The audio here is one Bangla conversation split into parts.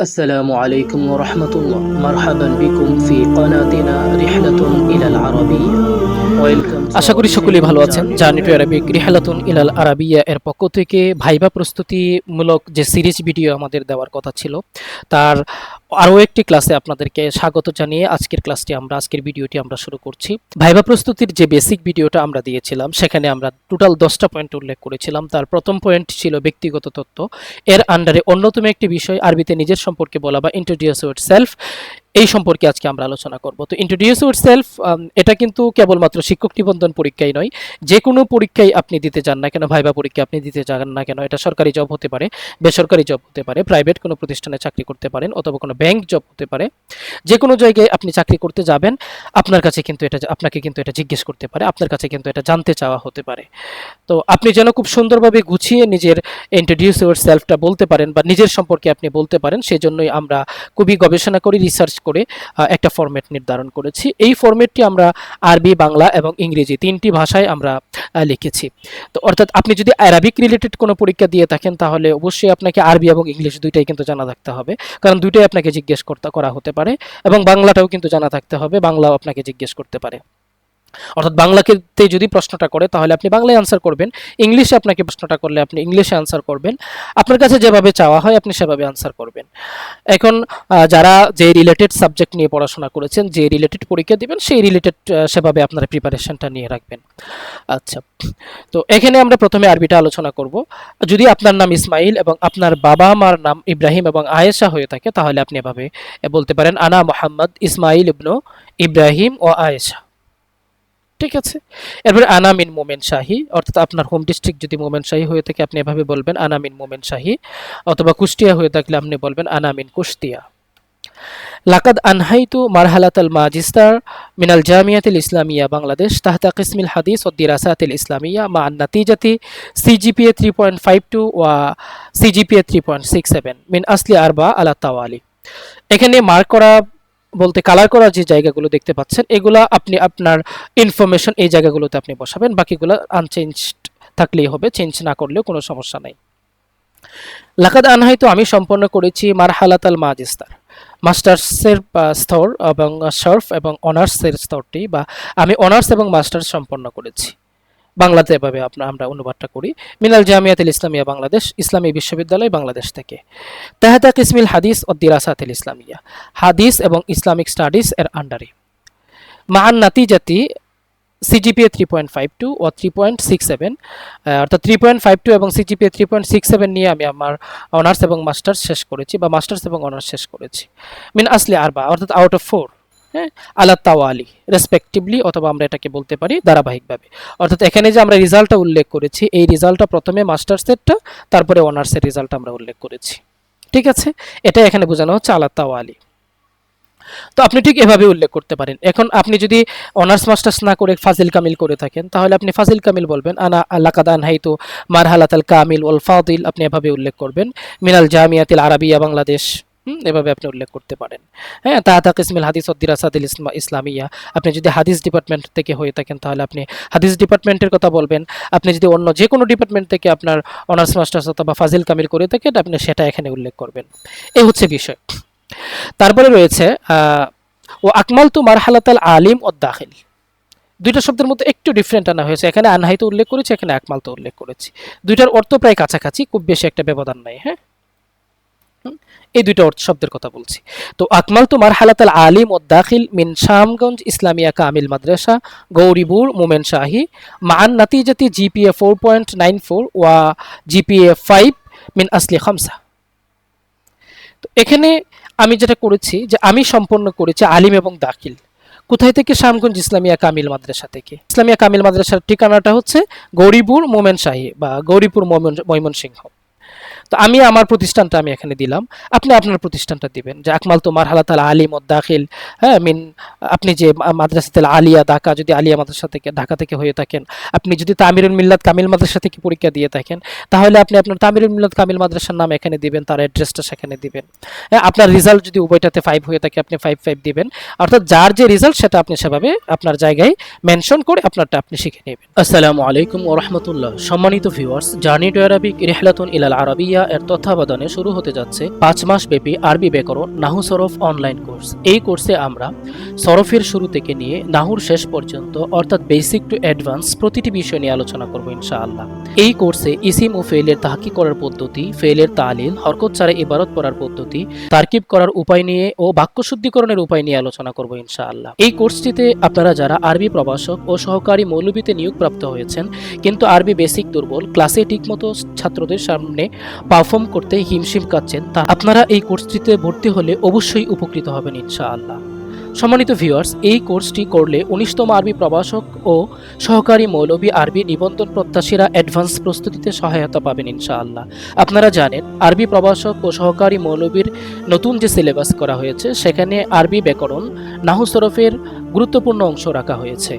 السلام عليكم ورحمة الله. مرحبا بكم في قناتنا رحلة إلى العربية. আশা করি সকলেই ভালো আছেন. জার্নি টু অ্যারাবিক রিহালাতুন ইলাল আরাবিয়া এর পক্ষ থেকে ভাইবা প্রস্তুতিমূলক যে সিরিজ ভিডিও আমাদের দেওয়ার কথা ছিল, তার আরও একটি ক্লাসে আপনাদেরকে স্বাগত জানিয়ে আজকের ক্লাসটি আমরা, আজকের ভিডিওটি আমরা শুরু করছি। ভাইবা প্রস্তুতির যে বেসিক ভিডিওটা আমরা দিয়েছিলাম, সেখানে আমরা টোটাল দশটা পয়েন্ট উল্লেখ করেছিলাম। তার প্রথম পয়েন্ট ছিল ব্যক্তিগত তথ্য এর আন্ডারে অন্যতম একটি বিষয় আরবিতে নিজের সম্পর্কে বলা বা ইন্ট্রোডিউস ইউর সেলফ এই সম্পর্কে আজকে আমরা আলোচনা করব। তো ইন্ট্রোডিউস ইউর সেলফ এটা কিন্তু কেবলমাত্র শিক্ষক নিবন্ধন পরীক্ষাই নয় যে কোনো পরীক্ষায় আপনি দিতে যান না কেন, ভাইবা পরীক্ষা আপনি দিতে যান না কেন, এটা সরকারি জব হতে পারে, বেসরকারি জব হতে পারে প্রাইভেট কোনো প্রতিষ্ঠানে চাকরি করতে পারেন অথবা কোনো ব্যাংক জব হতে পারে যে কোনো জায়গায় আপনি চাকরি করতে যাবেন, আপনার কাছে কিন্তু এটা, আপনাকে কিন্তু এটা জিজ্ঞেস করতে পারে, আপনার কাছে কিন্তু এটা জানতে চাওয়া হতে পারে। তো আপনি যেন খুব সুন্দরভাবে গুছিয়ে নিজের ইন্ট্রোডিউস ইউর সেলফটা বলতে পারেন বা নিজের সম্পর্কে আপনি বলতে পারেন, সেজন্যই আমরা খুবই গবেষণা করি রিসার্চ করে একটা ফরম্যাট নির্ধারণ করেছি। এই ফরম্যাটটি আমরা আরবি, বাংলা এবং ইংরেজি তিনটি ভাষায় আমরা লিখেছি। তো অর্থাৎ আপনি যদি অ্যারাবিক রিলেটেড কোনো পরীক্ষা দিয়ে থাকেন, তাহলে অবশ্যই আপনাকে আরবি এবং ইংলিশ দুইটাই কিন্তু জানা থাকতে হবে। কারণ দুইটাই আপনাকে জিজ্ঞেস করতে, করা হতে পারে এবং বাংলাটাও কিন্তু জানা থাকতে হবে, বাংলাও আপনাকে জিজ্ঞেস করতে পারে। অর্থাৎ বাংলাকে তে যদি প্রশ্নটা করে, তাহলে আপনি বাংলায় আনসার করবেন। ইংলিশে আপনাকে প্রশ্নটা করলে আপনি ইংলিশে আনসার করবেন। আপনার কাছে যেভাবে চাওয়া হয়, আপনি সেভাবে আনসার করবেন। এখন যারা যে রিলেটেড সাবজেক্ট নিয়ে পড়াশোনা করেছেন, যে রিলেটেড পরীক্ষা দিবেন, সেই রিলেটেড সেভাবে আপনারা প্রিপারেশনটা নিয়ে রাখবেন। আচ্ছা তো এখানে আমরা প্রথমে আরবিটা আলোচনা করব। যদি আপনার নাম ইসমাইল এবং আপনার বাবা মার নাম ইব্রাহিম এবং আয়েশা হয়ে থাকে, তাহলে আপনি এভাবে বলতে পারেন, আনা মোহাম্মদ ইসমাইল ইবনু ইব্রাহিম ও আয়েশা। ঠিক আছে? এরপরে আনামিন মোমেন শাহী, অর্থাৎ আপনার হোম ডিস্ট্রিক্ট যদি মোমেন শাহী হয়ে থাকে, আপনি এভাবে বলবেন, আনামিন মোমেন শাহী। অথবা কুষ্টিয়া হয়ে থাকলে আপনি বলবেন আনামিন কুষ্টিয়া। লাকাদ আনহাইতু মারহালাত আল মাজিস্তার মিনাল জামিয়াতিল ইসলামিয়া, বাংলাদেশ। তাহতা কিসমিল হাদিস ও দিরাসাতিল ইসলামিয়া, মা নাতিজাতি CGPA three point five two ওয়া CGPA three point six seven মিন আসলি আরবা আলা তাওয়ালি। এখানে মার্ক করা বলতে কালার করার যে জায়গাগুলো দেখতে পাচ্ছেন, এগুলা আপনি আপনার ইনফরমেশন এই জায়গাগুলোতে আপনি বসাবেন, বাকিগুলো আনচেঞ্জড থাকলেই হবে চেঞ্জ না করলেও কোনো সমস্যা নাই। লাকাদ আনহাইতো আমি সম্পন্ন করেছি মারহালাত আল মাজিস্তার, মাস্টার্সের স্তর এবং সার্ফ এবং অনার্সের স্তরটি বা আমি অনার্স এবং মাস্টার্স সম্পন্ন করেছি। বাংলাতে এভাবে আপনার আমরা অনুবাদটা করি। মিনাল জামিয়াতুল ইসলামিয়া বাংলাদেশ, ইসলামী বিশ্ববিদ্যালয় বাংলাদেশ থেকে। তেহাতা কিসমিল হাদিস ও দিরাসাতুল ইসলামিয়া। হাদিস এবং ইসলামিক স্টাডিজ এর আন্ডারে। মান নাতিজাতি CGPA three point five two ও থ্রি পয়েন্ট সিক্স সেভেন অর্থাৎ থ্রি পয়েন্ট ফাইভ টু এবং CGPA three point six seven নিয়ে আমি আমার অনার্স এবং মাস্টার্স শেষ করেছি বা মাস্টার্স এবং অনার্স শেষ করেছি। মিন আসলে আরবা, অর্থাৎ আউট অফ ফোর হ্যাঁ আলা তাওয়ালি রেসপেক্টিভলি অথবা আমরা এটাকে বলতে পারি ধারাবাহিকভাবে। অর্থাৎ এখানে যে আমরা রেজাল্টটা উল্লেখ করেছি, এই রেজাল্টটা প্রথমে মাস্টার্সেরটা তারপরে অনার্সের রেজাল্ট আমরা উল্লেখ করেছি। ঠিক আছে? এটা এখানে বোঝানো হচ্ছে আলা তাওয়ালি। তো আপনি ঠিক এভাবে উল্লেখ করতে পারেন। এখন আপনি যদি অনার্স মাস্টার্স না করে ফাজিল কামিল করে থাকেন, তাহলে আপনি ফাজিল কামিল বলবেন, আনা আল্লাকাদান হাইতু মারহালাত আল কামিল ওয়াল ফাদিল, আপনি এভাবে উল্লেখ করবেন। মিনাল জামিয়াতিল আরাবিয়া বাংলাদেশ। এভাবে আপনি উল্লেখ করতে পারেন। হ্যাঁ তাহাতা কিসমিল হাদিস উদ্দিরাসাদিল ইসলাম ইসলামিয়া। আপনি যদি হাদিস ডিপার্টমেন্ট থেকে হয়ে থাকেন, তাহলে আপনি হাদিস ডিপার্টমেন্টের কথা বলবেন। আপনি যদি অন্য যে কোনো ডিপার্টমেন্ট থেকে আপনার অনার্স মাস্টার্স অথবা ফাজিল কামিল করে থাকেন, আপনি সেটা এখানে উল্লেখ করবেন। এই হচ্ছে বিষয়। তারপরে রয়েছে ও আকমাল তু মারহালাতাল আলিম ও দাখিল। দুইটা শব্দের মধ্যে একটু ডিফারেন্ট আনা হয়েছে। এখানে আনহাইতে উল্লেখ করেছি, এখানে আকমাল তো উল্লেখ করেছি। দুইটার অর্থ প্রায় কাছাকাছি, খুব বেশি একটা ব্যবধান নাই হ্যাঁ? এই দুইটা অর্থ শব্দের কথা বলছি। তো আকমাল তো মারহালাতাল আলিম ও দাখিল মিন শামগঞ্জ ইসলামিয়া কামিল মাদ্রাসা, গৌরীপুর মোমেন শাহী মান নাতিজাতি GPA four point nine four ওয়া জিপিএ ফাইভ মিন আসলি খামসা। তো এখানে আমি যেটা করেছি যে আমি সম্পন্ন করেছি আলিম এবং দাখিল। কোথায় থেকে? শ্যামগঞ্জ ইসলামিয়া কামিল মাদ্রাসা থেকে। ইসলামিয়া কামিল মাদ্রাসার ঠিকানাটা হচ্ছে গৌরীপুর মোমেন শাহী বা গৌরীপুর, ময়মন সিংহ তো আমি আমার প্রতিষ্ঠানটা আমি এখানে দিলাম। আপনি আপনার প্রতিষ্ঠানটা দিবেন। যে আকমাল তো মারহালাত আল আলিম দাখিল হ্যাঁ মিন, আপনি যে মাদ্রাসা মাদ্রাসাতে আলিয়া ঢাকা, যদি আলিয়া মাদ্রাসা থেকে, ঢাকা থেকে হয়ে থাকেন, আপনি যদি তামিরুল মিল্লাত কামিল মাদ্রাসা থেকে পরীক্ষা দিয়ে থাকেন, তাহলে আপনি আপনার তামিরুল মিল্লাত কামিল মাদ্রাসার নাম এখানে দিবেন, তার অ্যাড্রেসটা সেখানে দিবেন। হ্যাঁ আপনার রেজাল্ট যদি উভয়টাতে ফাইভ হয়ে থাকে, আপনি ফাইভ ফাইভ দিবেন। অর্থাৎ যার যে রেজাল্ট সেটা আপনি সেভাবে আপনার জায়গায় মেনশন করে আপনারটা আপনি শিখে নেবেন। আসসালামু আলাইকুম ওয়া রাহমাতুল্লাহ। সম্মানিত ভিউয়ার্স জার্নি টু আরবিক রিহলাতুন ইলাল আরাবিয়া আরবিয়া এর তত্ত্বাবধানে শুরু হতে যাচ্ছে পাঁচ মাস ব্যাপী আরবি ব্যাকরণ নাহু সরফ অনলাইন কোর্স এই কোর্সে আমরা সরফের শুরু থেকে নিয়ে নাহুর শেষ পর্যন্ত, অর্থাৎ বেসিক টু অ্যাডভান্স প্রতিটি বিষয় নিয়ে আলোচনা করব ইনশাআল্লাহ। এই কোর্সে ইসিম ও ফেলের তাহাকি করার পদ্ধতি ফেলের তালিল, হরকত ছাড়া ইবারত পড়ার পদ্ধতি, তারকিব করার উপায় নিয়ে ও বাক্য শুদ্ধিকরণের উপায় নিয়ে আলোচনা করব ইনশাআল্লাহ। এই কোর্সটিতে আপনারা যারা আরবি প্রভাষক ও সহকারী মৌলবীতে নিয়োগপ্রাপ্ত হয়েছেন, কিন্তু আরবি বেসিক দুর্বল ক্লাসে ঠিকমতো ছাত্রদের সামনে পারফর্ম করতে হিমশিম কাচ্ছেন তা আপনারা এই কোর্সটিতে ভর্তি হলে অবশ্যই উপকৃত হবেন ইনশাআল্লাহ। সম্মানিত ভিউয়ার্স, এই কোর্সটি করলে উনিশতম আরবি প্রবাসক ও সহকারী মৌলবী আরবি নিবন্ধন প্রত্যাশীরা অ্যাডভান্স প্রস্তুতিতে সহায়তা পাবেন ইনশাআল্লাহ। আপনারা জানেন, আরবি প্রবাসক ও সহকারী মৌলবীর নতুন যে সিলেবাস করা হয়েছে, সেখানে আরবি ব্যাকরণ, নাহু সরফের গুরুত্বপূর্ণ অংশ রাখা হয়েছে।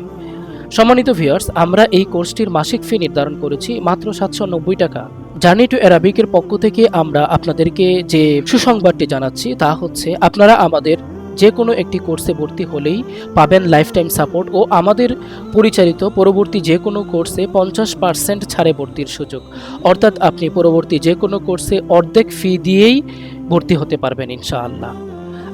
সম্মানিত ভিউয়ার্স, আমরা এই কোর্সটির মাসিক ফি নির্ধারণ করেছি মাত্র সাতশো নব্বই টাকা। জার্নি টু অ্যারাবিকের পক্ষ থেকে আমরা আপনাদেরকে যে সুসংবাদটি জানাচ্ছি তা হচ্ছে আপনারা আমাদের যে কোনো একটি কোর্সে ভর্তি হলেই পাবেন লাইফ টাইম সাপোর্ট ও আমাদের পরিচালিত পরবর্তী যে কোনো কোর্সে পঞ্চাশ পার্সেন্ট ছাড়ে ভর্তির সুযোগ। অর্থাৎ আপনি পরবর্তী যে কোনো কোর্সে অর্ধেক ফি দিয়েই ভর্তি হতে পারবেন ইনশাআল্লাহ।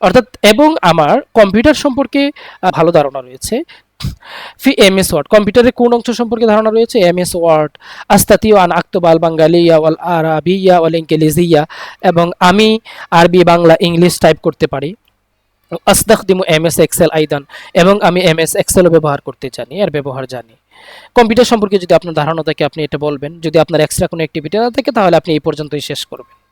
অর্থাৎ এবং আমার কম্পিউটার সম্পর্কে ভালো ধারণা রয়েছে। ফি এম এস ওয়ার্ড কম্পিউটারের কোন অংশ সম্পর্কে ধারণা রয়েছে? এম এস ওয়ার্ড আস্তাতি আন আক্তব আল বাঙ্গালিয়া, ওয়াল, আরাবিয়া, ওয়াল ইংলিজিয়া এবং আমি আরবি, বাংলা, ইংলিশ টাইপ করতে পারি। আস্তাখদিমু এম এস এক্সেল আইদান, এবং আমি এম এস এক্সেলও ব্যবহার করতে জানি, এর ব্যবহার জানি। কম্পিউটার সম্পর্কে যদি আপনার ধারণা থাকে, আপনি এটা বলবেন। যদি আপনার এক্সট্রা কোনো অ্যাক্টিভিটি না থাকে, তাহলে আপনি এই পর্যন্তই শেষ করবেন।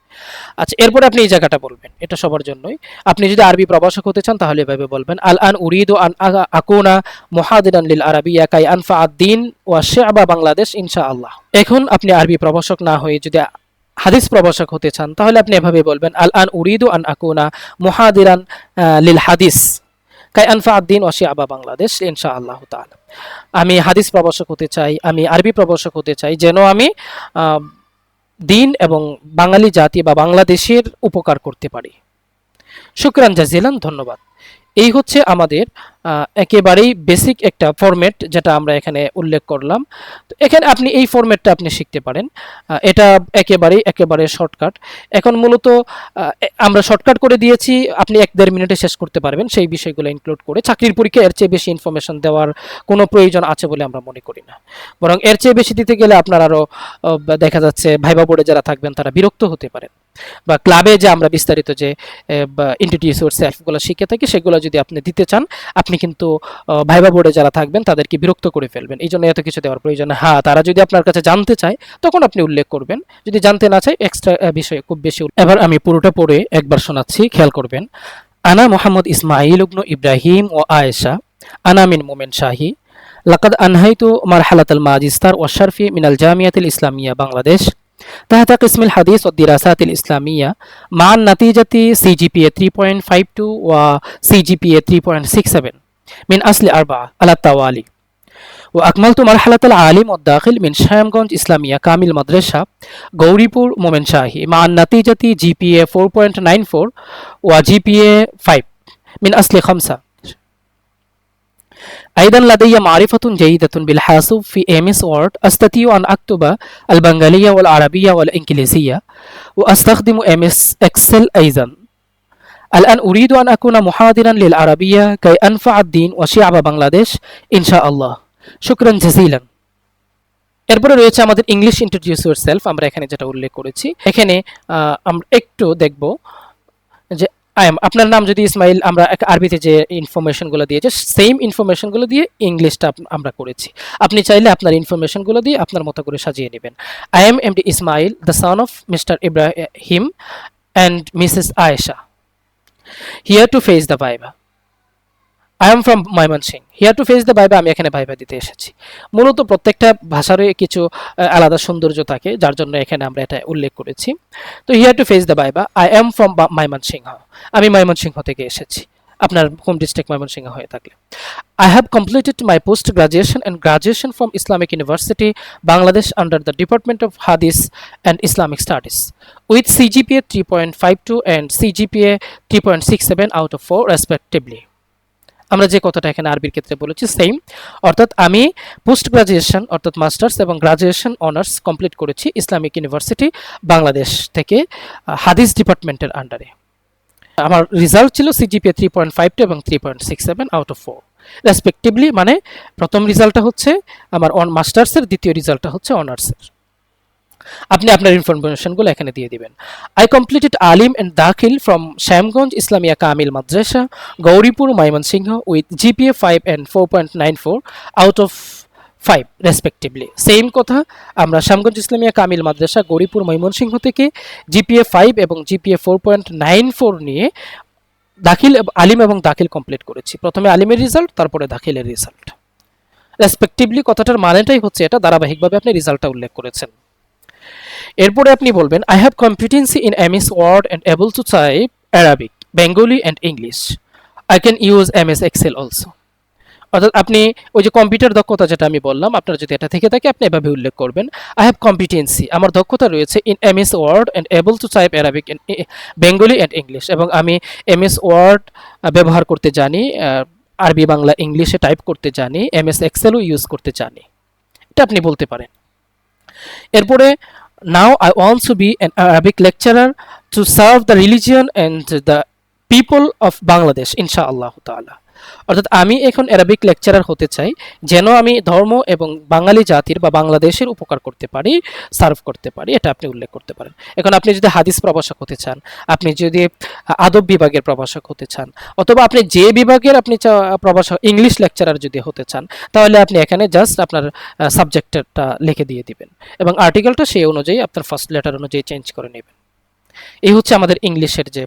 আচ্ছা এরপরে আপনি এই জায়গাটা বলবেন, এটা সবার জন্যই। আপনি যদি আরবি প্রভাষক হতে চান, তাহলে এভাবে বলবেন আল আন উরিদ আন আকুনা মুহাদিরান লিল আরাবিয়া কাই আনফা আদ্দিন ওয়া শিআবা বাংলাদেশ ইনশাআল্লাহ। এখন আপনি আরবি প্রভাষক না হয়ে যদি হাদিস প্রভাষক হতে চান, তাহলে আপনি এভাবে বলবেন আল আন উরিদু আন আকুনা মুহাদিরান লিল হাদিস কাই আনফা আদ্দিন ওয়া শিআবা বাংলাদেশ ইনশাআল্লাহ তাআলা। আমি হাদিস প্রভাষক হতে চাই, আমি আরবি প্রভাষক হতে চাই, যেন আমি দিন এবং বাঙালি জাতি বা বাংলাদেশের উপকার করতে পারি। শুক্রান জাজিলান ধন্যবাদ। এই হচ্ছে আমাদের একেবারেই বেসিক একটা ফরম্যাট যেটা আমরা এখানে উল্লেখ করলাম। তো এখানে আপনি এই ফরম্যাটটা আপনি শিখতে পারেন। এটা একেবারেই, একেবারে শর্টকাট এখন মূলত আমরা শর্টকাট করে দিয়েছি। আপনি এক দেড় মিনিটে শেষ করতে পারবেন। সেই বিষয়গুলো ইনক্লুড করে চাকরির পরীক্ষা এর চেয়ে বেশি ইনফরমেশন দেওয়ার কোনো প্রয়োজন আছে বলে আমরা মনে করি না। বরং এর চেয়ে বেশি দিতে গেলে আপনার আরও দেখা যাচ্ছে ভাইবা বোর্ডে যারা থাকবেন তারা বিরক্ত হতে পারেন। বা ক্লাবে যে আমরা বিস্তারিত যে ইন্ট্রোডিউস ওর সেলফগুলো শিখে থাকি, সেগুলো যদি আপনি দিতে চান, আপনি কিন্তু ভাইবা বোর্ডে যারা থাকবেন তাদেরকে বিরক্ত করে ফেলবেন। এই জন্য এত কিছু দেওয়ার প্রয়োজন হ্যাঁ তারা যদি আপনার কাছে জানতে চায়, তখন আপনি উল্লেখ করবেন। যদি জানতে না চায় এক্সট্রা বিষয়ে খুব বেশি এবার আমি পুরোটা পড়ে একবার শোনাচ্ছি, খেয়াল করবেন। আনা মোহাম্মদ ইসমাইল উবনু ইব্রাহিম ও আয়েশা, আনা মিন মোমেন শাহি, লাকাদ আনহাইতু মারহালাত আল মাজিস্তার ও শরফি মিনাল জামিয়াতিল Islamia, Bangladesh. تحت قسم الحديث والدراسات الإسلامية مع النتيجة CGPA 3.52 و CGPA 3.67 من أصل أربعة على التوالي وأكملت مرحلة العالم والداخل من شامغونج إسلامية كامل مدرسة غوريپور مومن شاهي مع النتيجة GPA 4.94 و GPA 5 من أصل خمسة أيضا لدي معرفة جيدة بالحاسوب في ام اس وورد أستطيع أن أكتب البنغالية والعربية والإنجليزية وأستخدم ام اس اكسل أيضا الآن أريد أن أكون محاضرا للعربية كي أنفع الدين وشعب بنغلاديش إن شاء الله شكرا جزيلا এরপরে রয়েছে আমাদের ইংলিশ ইন্ট্রোডিউস ইউর সেলফ আমরা এখানে যেটা উল্লেখ করেছি এখানে আহ, আমরা একটু দেখব যে আই এম আপনার নাম যদি ইসমাইল, আমরা আরবিতে যে ইনফরমেশনগুলো দিয়েছে সেম ইনফরমেশনগুলো দিয়ে ইংলিশটা আমরা করেছি। আপনি চাইলে আপনার ইনফরমেশনগুলো দিয়ে আপনার মতো করে সাজিয়ে নেবেন। I am M D Ismail the son of Mr Ibrahim and Mrs Ayesha here to face the viva I am from Mymensingh here to face the viva আমি এখানে ভাইবা দিতে এসেছি। মূলত প্রত্যেকটা ভাষারই কিছু আলাদা সৌন্দর্য থাকে, যার জন্য এখানে আমরা এটা উল্লেখ করেছি। তো here to face the viva I am from Mymensingh আমি মাইমন সিংহ থেকে এসেছি। আপনার হোম ডিস্ট্রিক্ট ময়মন সিংহ হয়ে থাকলে। I have completed my post graduation and graduation from Islamic University Bangladesh under the department of hadith and Islamic studies with CGPA three point five two and CGPA three point six seven out of four respectively আমরা যে কথাটা এখানে আরবির ক্ষেত্রে বলেছি সেম অর্থাৎ আমি পোস্ট গ্রাজুয়েশন অর্থাৎ মাস্টার্স এবং গ্রাজুয়েশন অনার্স কমপ্লিট করেছি ইসলামিক ইউনিভার্সিটি বাংলাদেশ থেকে হাদিস ডিপার্টমেন্টের আন্ডারে আমার রেজাল্ট ছিল CGPA three point five two এবং three point six seven out of four respectively মানে প্রথম রেজাল্টটা হচ্ছে আমার অন মাস্টার্সের দ্বিতীয় রেজাল্টটা হচ্ছে অনার্সের আপনি আপনার ইনফরমেশনগুলো এখানে দিয়ে দিবেন। I completed Alim and Dakhil from Shyamganj Islamia Kamil Madrasa Gouripur Mymensingh with GPA five and four point nine four out of five respectively same কথা, আমরা শ্যামগঞ্জ ইসলামিয়া কামিল মাদ্রাসা গৌরীপুর ময়মনসিংহ থেকে জিপিএ ফাইভ এবং GPA four point nine four নিয়ে দাখিল আলিম এবং দাখিল কমপ্লিট করেছি। প্রথমে আলিমের রেজাল্ট তারপরে দাখিলের রেজাল্ট রেসপেক্টিভলি কথাটার মানেটাই হচ্ছে এটা। ধারাবাহিকভাবে আপনি রেজাল্টটা উল্লেখ করেছেন। এরপরে আপনি বলবেন I have competency in MS Word and able to type Arabic Bengali and English I can use M S Excel also অর্থাৎ আপনি ওই যে কম্পিউটার দক্ষতা যেটা আমি বললাম, আপনার যদি এটা থেকে থাকে, আপনি এভাবে উল্লেখ করবেন আই হ্যাভ কম্পিটেন্সি আমার দক্ষতা রয়েছে in M S Word and able to type Arabic Bengali and English এবং আমি এম এস ওয়ার্ড ব্যবহার করতে জানি আরবি, বাংলা ইংলিশে টাইপ করতে জানি এম এস এক্সেলও ইউজ করতে জানি। এটা আপনি বলতে পারেন। এরপরে I want to be an Arabic lecturer to serve the religion and the people of Bangladesh ইনশা আল্লাহ তাআলা অর্থাৎ আমি এখন অ্যারাবিক লেকচারার হতে চাই, যেন আমি ধর্ম এবং বাঙালি জাতির বা বাংলাদেশের উপকার করতে পারি সার্ভ করতে পারি, এটা আপনি উল্লেখ করতে পারেন। এখন আপনি যদি হাদিস প্রভাষক হতে চান, আপনি যদি আদব বিভাগের প্রভাষক হতে চান, অথবা আপনি যে বিভাগের আপনি প্রভাষক ইংলিশ লেকচারার যদি হতে চান, তাহলে আপনি এখানে জাস্ট আপনার সাবজেক্টটা লিখে দিয়ে দিবেন এবং আর্টিকেলটা সেই অনুযায়ী আপনার ফার্স্ট লেটার অনুযায়ী চেঞ্জ করে নেবেন। এই হচ্ছে আমাদের ইংলিশের যে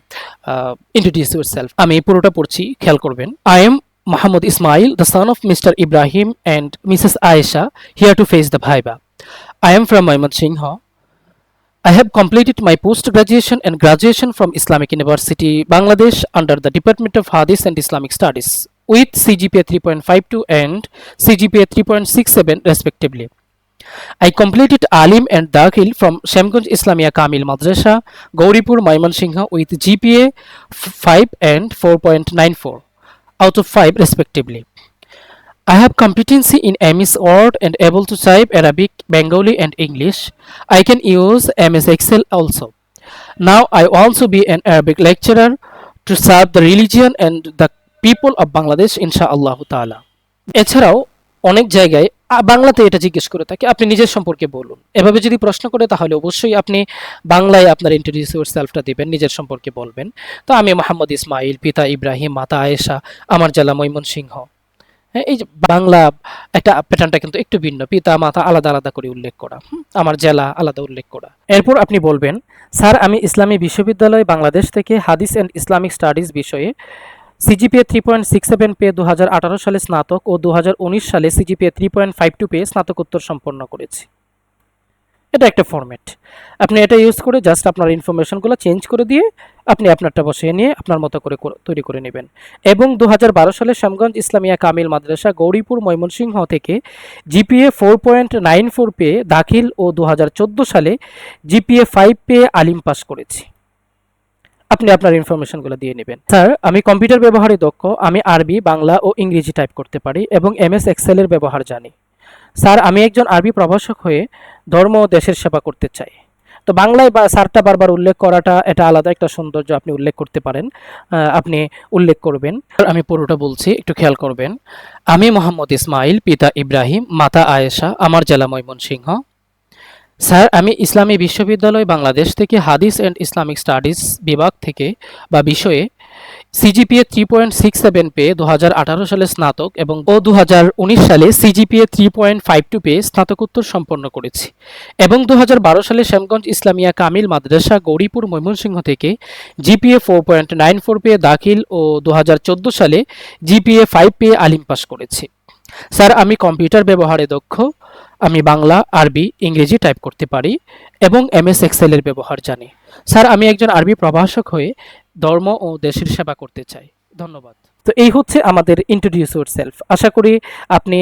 ইন্ট্রোডিউস ইউর সেলফ আমি পুরোটা পড়ছি, খেয়াল করবেন। I am Muhammad Ismail, the son of Mr. Ibrahim and Mrs. Aisha, here to face the Bhaiba. I am from Mymensingh. I have completed my post graduation and graduation from Islamic University, Bangladesh, under the Department of Hadith and Islamic Studies, with CGPA 3.52 and CGPA 3.67, respectively. I completed Alim and Dakhil from Shemgunj Islamia Kamil Madrasa, Gauripur, Mymensingh, with GPA f- 5 and 4.94 out of 5 respectively. I have competency in MS Word and able to type Arabic, Bengali and English. I can use MS Excel also. Now I also be an Arabic lecturer to serve the religion and the people of Bangladesh inshallah ta'ala. এছাড়াও অনেক জায়গায় বাংলাতে এটা জিজ্ঞেস করে থাকে, আপনি নিজের সম্পর্কে বলুন। এভাবে যদি প্রশ্ন করে, তাহলে অবশ্যই আপনি বাংলায় আপনার ইন্ট্রোডিউস ইউর সেলফটা দিবেন, নিজের সম্পর্কে বলবেন। তো আমি মোহাম্মদ ইসমাইল, পিতা ইব্রাহিম, মাতা আয়েশা, আমার জেলা ময়মনসিংহ হ্যাঁ এই বাংলা একটা প্যাটার্নটা কিন্তু একটু ভিন্ন, পিতা, মাতা আলাদা আলাদা করে উল্লেখ করা। আমার জেলা আলাদা উল্লেখ করা। এরপর আপনি বলবেন, স্যার, আমি ইসলামী বিশ্ববিদ্যালয় বাংলাদেশ থেকে হাদিস অ্যান্ড ইসলামিক স্টাডিজ বিষয়ে CGPA three point six seven পেয়ে দু হাজার আঠারো সালে স্নাতক ও দু হাজার উনিশ সালে CGPA three point five two পেয়ে স্নাতকোত্তর সম্পন্ন করেছি। এটা একটা ফরম্যাট আপনি এটা ইউজ করে জাস্ট আপনার ইনফরমেশনগুলো চেঞ্জ করে দিয়ে আপনি আপনারটা বসিয়ে নিয়ে আপনার মতো করে তৈরি করে নেবেন। এবং দু হাজার বারো সালে শ্যামগঞ্জ ইসলামিয়া কামিল মাদ্রাসা গৌরীপুর ময়মনসিংহ থেকে GPA four point nine four পেয়ে দাখিল ও দু হাজার চোদ্দ সালে জিপিএ ফাইভ পেয়ে আলিম পাস করেছি। আপনি আপনার ইনফরমেশনগুলো দিয়ে নেবেন। স্যার, আমি কম্পিউটার ব্যবহারে দক্ষ, আমি আরবি, বাংলা ও ইংরেজি টাইপ করতে পারি এবং এমএস এক্সেলের ব্যবহার জানি। স্যার, আমি একজন আরবি প্রভাষক হয়ে ধর্ম ও দেশের সেবা করতে চাই। তো বাংলায় বা স্যারটা বারবার উল্লেখ করাটা এটা আলাদা একটা সৌন্দর্য আপনি উল্লেখ করতে পারেন আপনি উল্লেখ করবেন। আমি পুরোটা বলছি, একটু খেয়াল করবেন। আমি মোহাম্মদ ইসমাইল, পিতা ইব্রাহিম, মাতা আয়েশা, আমার জেলা ময়মনসিংহ। স্যার, আমি ইসলামী বিশ্ববিদ্যালয়, বাংলাদেশ থেকে হাদিস অ্যান্ড ইসলামিক স্টাডিজ বিভাগ থেকে বা বিষয়ে CGPA three point six seven পেয়ে দু হাজার আঠারো সালে স্নাতক এবং ও দু হাজার উনিশ সালে CGPA three point five two পেয়ে স্নাতকোত্তর সম্পন্ন করেছি এবং দু হাজার বারো সালে শ্যামগঞ্জ ইসলামিয়া কামিল মাদ্রাসা গৌরীপুর ময়মনসিংহ থেকে GPA four point nine four পেয়ে দাখিল ও দু হাজার চোদ্দ সালে জিপিএ ফাইভ পেয়ে আলিম পাস করেছি। স্যার, আমি কম্পিউটার ব্যবহারে দক্ষ আমি বাংলা, আরবি, ইংরেজি টাইপ করতে পারি এবং এম এস এক্সেলের ব্যবহার জানি। স্যার, আমি একজন আরবি প্রভাষক হয়ে ধর্ম ও দেশের সেবা করতে চাই। ধন্যবাদ। তো এই হচ্ছে আমাদের ইন্ট্রোডিউস ইউর সেলফ আশা করি আপনি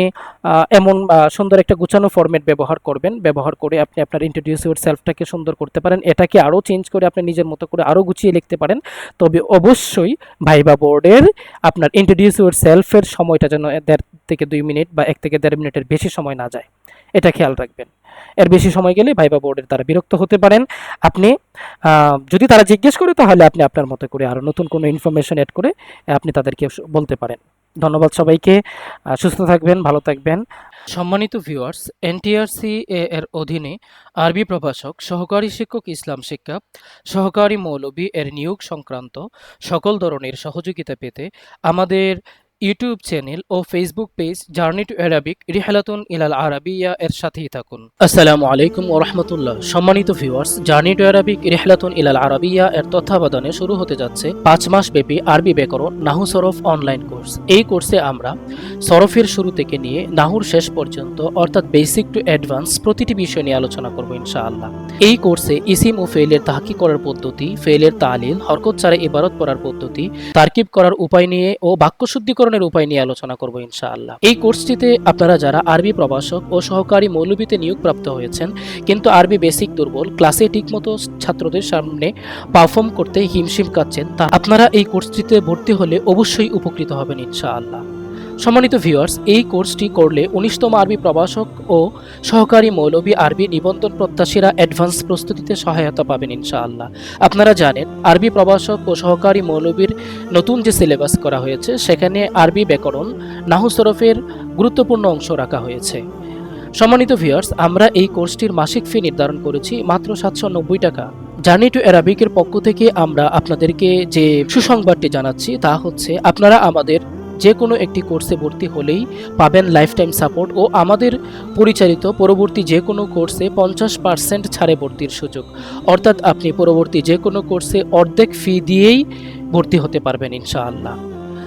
এমন সুন্দর একটা গুছানো ফরম্যাট ব্যবহার করবেন। ব্যবহার করে আপনি আপনার ইন্ট্রোডিউস ইউর সেলফটাকে সুন্দর করতে পারেন। এটাকে আরও চেঞ্জ করে আপনি নিজের মতো করে আরও গুছিয়ে লিখতে পারেন। তবে অবশ্যই ভাইবা বোর্ডের আপনার ইন্ট্রোডিউস ইউর সেলফের সময়টা যেন দেড় থেকে দুই মিনিট বা এক থেকে দেড় মিনিটের বেশি সময় না যায়। এটা খেয়াল রাখবেন। এর বেশি সময় গেলে ভাইবা বোর্ডের দ্বারা বিরক্ত হতে পারেন। আপনি যদি তারা জিজ্ঞেস করে, তাহলে আপনি আপনার মতো করে আরও নতুন কোনো ইনফরমেশন অ্যাড করে আপনি তাদেরকে বলতে পারেন। ধন্যবাদ সবাইকে। সুস্থ থাকবেন, ভালো থাকবেন। সম্মানিত ভিউয়ার্স এনটিআরসি এর অধীনে আরবি প্রভাষক, সহকারী শিক্ষক, ইসলাম শিক্ষা, সহকারী মৌলবী এর নিয়োগ সংক্রান্ত সকল ধরনের সহযোগিতা পেতে আমাদের YouTube channel O Facebook page journey to Arabic রিহালাতুন ইলাল আরাবিয়া এর সাথেই থাকুন। আসসালামু আলাইকুম ওয়া রাহমাতুল্লাহ। সম্মানিত ভিউয়ার্স জার্নি টু অ্যারাবিক রিহালাতুন ইলাল আরাবিয়া এর তত্ত্বাবধানে শুরু হতে যাচ্ছে পাঁচ মাস ব্যাপী আরবি ব্যাকরণ নাহু সরফ অনলাইন কোর্স এই কোর্সে আমরা সরফের শুরু থেকে নিয়ে নাহুর শেষ পর্যন্ত, অর্থাৎ বেসিক টু অ্যাডভান্স প্রতিটি বিষয় নিয়ে আলোচনা করব ইনশাআল্লাহ। এই কোর্সে ইসিম ও ফেলের তাহাকি করার পদ্ধতি ফেলের তালিল, হরকত ছাড়া ইবারত পড়ার পদ্ধতি, তারকিব করার উপায় নিয়ে ও বাক্য শুদ্ধিকরণের উপায় নিয়ে আলোচনা করব ইনশাআল্লাহ। এই কোর্সটিতে আপনারা যারা আরবি প্রভাষক ও সহকারী মৌলবীতে নিয়োগপ্রাপ্ত হয়েছেন, কিন্তু আরবি বেসিক দুর্বল, ক্লাসে ঠিকমতো ছাত্রদের সামনে পারফর্ম করতে হিমশিম কাচ্ছেন তা আপনারা এই কোর্সটিতে ভর্তি হলে অবশ্যই উপকৃত হবেন ইনশাআল্লাহ। সম্মানিত ভিউয়ার্স এই কোর্সটি করলে উনিশতম আরবি প্রভাষক ও সহকারী মৌলবী আরবি নিবন্ধন প্রত্যাশীরা অ্যাডভান্স প্রস্তুতিতে সহায়তা পাবেন ইনশাআল্লাহ। আপনারা জানেন, আরবি প্রভাষক ও সহকারী মৌলবীর নতুন যে সিলেবাস করা হয়েছে, সেখানে আরবি ব্যাকরণ, নাহু সরফের গুরুত্বপূর্ণ অংশ রাখা হয়েছে। সম্মানিত ভিউয়ার্স আমরা এই কোর্সটির মাসিক ফি নির্ধারণ করেছি মাত্র সাতশো নব্বই টাকা। জার্নি টু অ্যারাবিকের পক্ষ থেকে আমরা আপনাদেরকে যে সুসংবাদটি জানাচ্ছি, তা হচ্ছে, আপনারা আমাদের যে কোনো একটি কোর্সে ভর্তি হলেই পাবেন লাইফ টাইম সাপোর্ট ও আমাদের পরিচালিত পরবর্তী যে কোনো কোর্সে পঞ্চাশ পার্সেন্ট ছাড়ে ভর্তির সুযোগ। অর্থাৎ আপনি পরবর্তী যে কোনো কোর্সে অর্ধেক ফি দিয়েই ভর্তি হতে পারবেন ইনশাআল্লাহ।